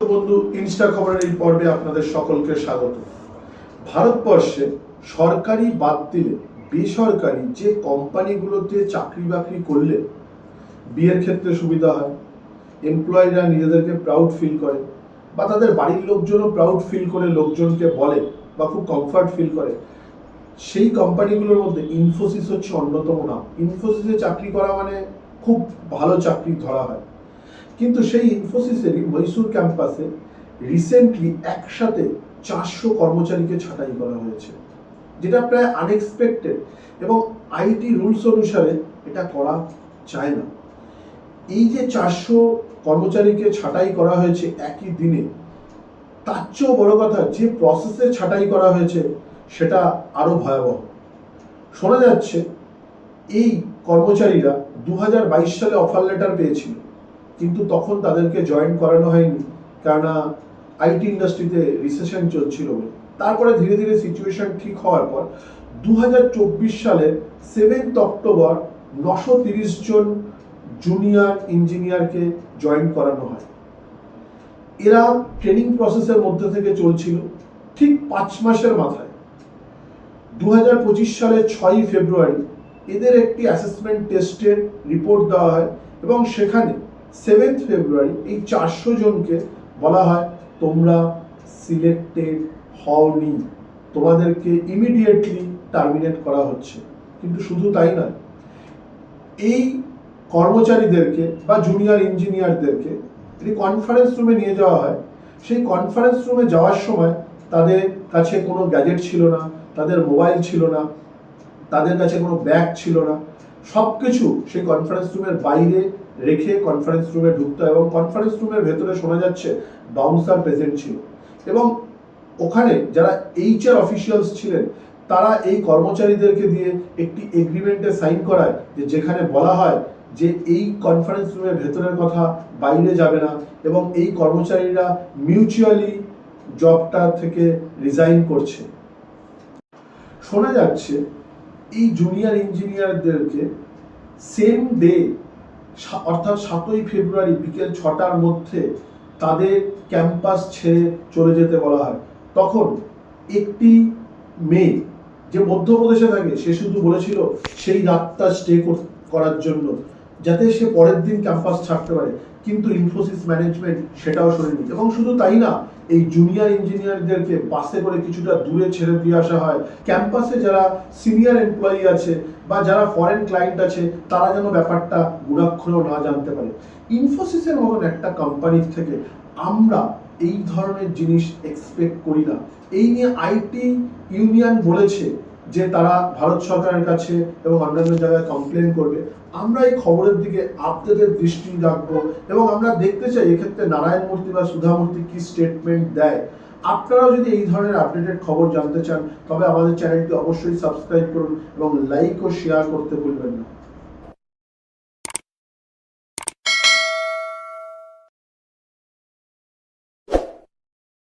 বন্ধু, ইনস্টা খবরের এই পর্বে আপনাদের সকলকে স্বাগত। ভারতবর্ষে সরকারি বাদ দিলে বেসরকারি যে কোম্পানিগুলোতে চাকরি বাকরি করলে বিয়ের ক্ষেত্রে সুবিধা হয় এমপ্লয়িরা নিজেদেরকে প্রাউড ফিল করে বা তাদের বাড়ির লোকজনও প্রাউড ফিল করে, লোকজনকে বলে বা খুব কমফর্ট ফিল করে। সেই কোম্পানিগুলোর মধ্যে ইনফোসিস হচ্ছে অন্যতম নাম। ইনফোসিসে চাকরি করা মানে খুব ভালো চাকরি ধরা হয়। কিন্তু সেই ইনফোসিসেরই মহীশূর ক্যাম্পাসে রিসেন্টলি একসাথে চারশো কর্মচারীকে ছাঁটাই করা হয়েছে, যেটা প্রায় আনএক্সপেক্টেড এবং আইটি রুলস অনুসারে এটা করা যায় না। এই যে চারশো কর্মচারীকে ছাঁটাই করা হয়েছে একই দিনে, তার চেয়েও বড় কথা যে প্রসেসে ছাঁটাই করা হয়েছে সেটা আরও ভয়াবহ। শোনা যাচ্ছে এই কর্মচারীরা দু হাজার বাইশ সালে অফার লেটার পেয়েছিল। কিন্তু তখন তাদেরকে জয়েন করানো হয়নি, কেননা আইটি ইন্ডাস্ট্রিতে রিসেশন চলছিল বলে। তারপরে ধীরে ধীরে সিচুয়েশন ঠিক হওয়ার পর দু হাজার চব্বিশ সালে সেভেন্থ অক্টোবর নশো তিরিশ জন জুনিয়র ইঞ্জিনিয়ারকে জয়েন করানো হয়। এরা ট্রেনিং প্রসেসের মধ্যে থেকে চলছিল, ঠিক পাঁচ মাসের মাথায়। দু হাজার পঁচিশ সালের ছয়ই ফেব্রুয়ারি এদের একটি অ্যাসেসমেন্ট টেস্টের রিপোর্ট দেওয়া হয় এবং সেখানে সেভেন্থ ফেব্রুয়ারি এই চারশো জনকে বলা হয় তোমরা সিলেক্টেড হওনি তোমাদেরকে ইমিডিয়েটলি টার্মিনেট করা হচ্ছে। কিন্তু শুধু তাই নয়, এই কর্মচারীদেরকে বা জুনিয়র ইঞ্জিনিয়ারদেরকে যদি কনফারেন্স রুমে নিয়ে যাওয়া হয়, সেই কনফারেন্স রুমে যাওয়ার সময় তাদের কাছে কোনো গ্যাজেট ছিল না, তাদের মোবাইল ছিল না, তাদের কাছে কোনো ব্যাগ ছিল না সব কিছু সেই কনফারেন্স রুমের বাইরে রেখে কনফারেন্স রুমে ঢুকতে এবং কনফারেন্স রুমের ভেতরে শোনা যাচ্ছে বাউন্সার প্রেজেন্ট ছিল। এবং ওখানে যারা এইচআর অফিসিয়ালস ছিলেন, তারা এই কর্মচারীদেরকে দিয়ে একটি এগ্রিমেন্টে সাইন করায় যে যেখানে বলা হয় যে এই কনফারেন্স রুমের ভেতরের কথা বাইরে যাবে না এবং এই কর্মচারীরা মিউচুয়ালি জবটা থেকে রিজাইন করছে। শোনা যাচ্ছে এই জুনিয়র ইঞ্জিনিয়ারদেরকে সেম ডে অর্থাৎ সাতই ফেব্রুয়ারি বিকেল ছটার মধ্যে তাদের ক্যাম্পাস ছেড়ে চলে যেতে বলা হয়। তখন একটি মেয়ে যে মধ্যপ্রদেশে থাকে, সে শুধু বলেছিল সেই রাতটা স্টে করার জন্য, যাতে সে পরের দিন ক্যাম্পাস ছাড়তে পারে। কিন্তু ইনফোসিস ম্যানেজমেন্ট সেটাও শোনেনি এবং শুধু তাই না, এই জুনিয়র ইঞ্জিনিয়ারদেরকে বাসে করে কিছুটা দূরে ছেড়ে দিয়ে আসা হয়। ক্যাম্পাসে যারা সিনিয়র এমপ্লয়ি আছে বা যারা ফরেন ক্লায়েন্ট আছে, তারা যেন ব্যাপারটা গুণাক্ষরেও না জানতে পারে। ইনফোসিসের মতন একটা কোম্পানির থেকে আমরা এই ধরনের জিনিস এক্সপেক্ট করি না। এই নিয়ে আইটি ইউনিয়ন বলেছে যে তারা ভারত সরকারের কাছে এবং অন্যান্য জায়গায় কমপ্লেন করবে, আমরা এই খবরের দিকে আপনাদের দৃষ্টি রাখব এবং আমরা দেখতে চাই এক্ষেত্রে নারায়ণ মূর্তি বা সুধামূর্তি কি স্টেটমেন্ট দেয়। আপনারাও যদি এই ধরনের আপডেটেড খবর জানতে চান, তবে আমাদের চ্যানেলটি অবশ্যই সাবস্ক্রাইব করুন এবং লাইক ও শেয়ার করতে ভুলবেন না।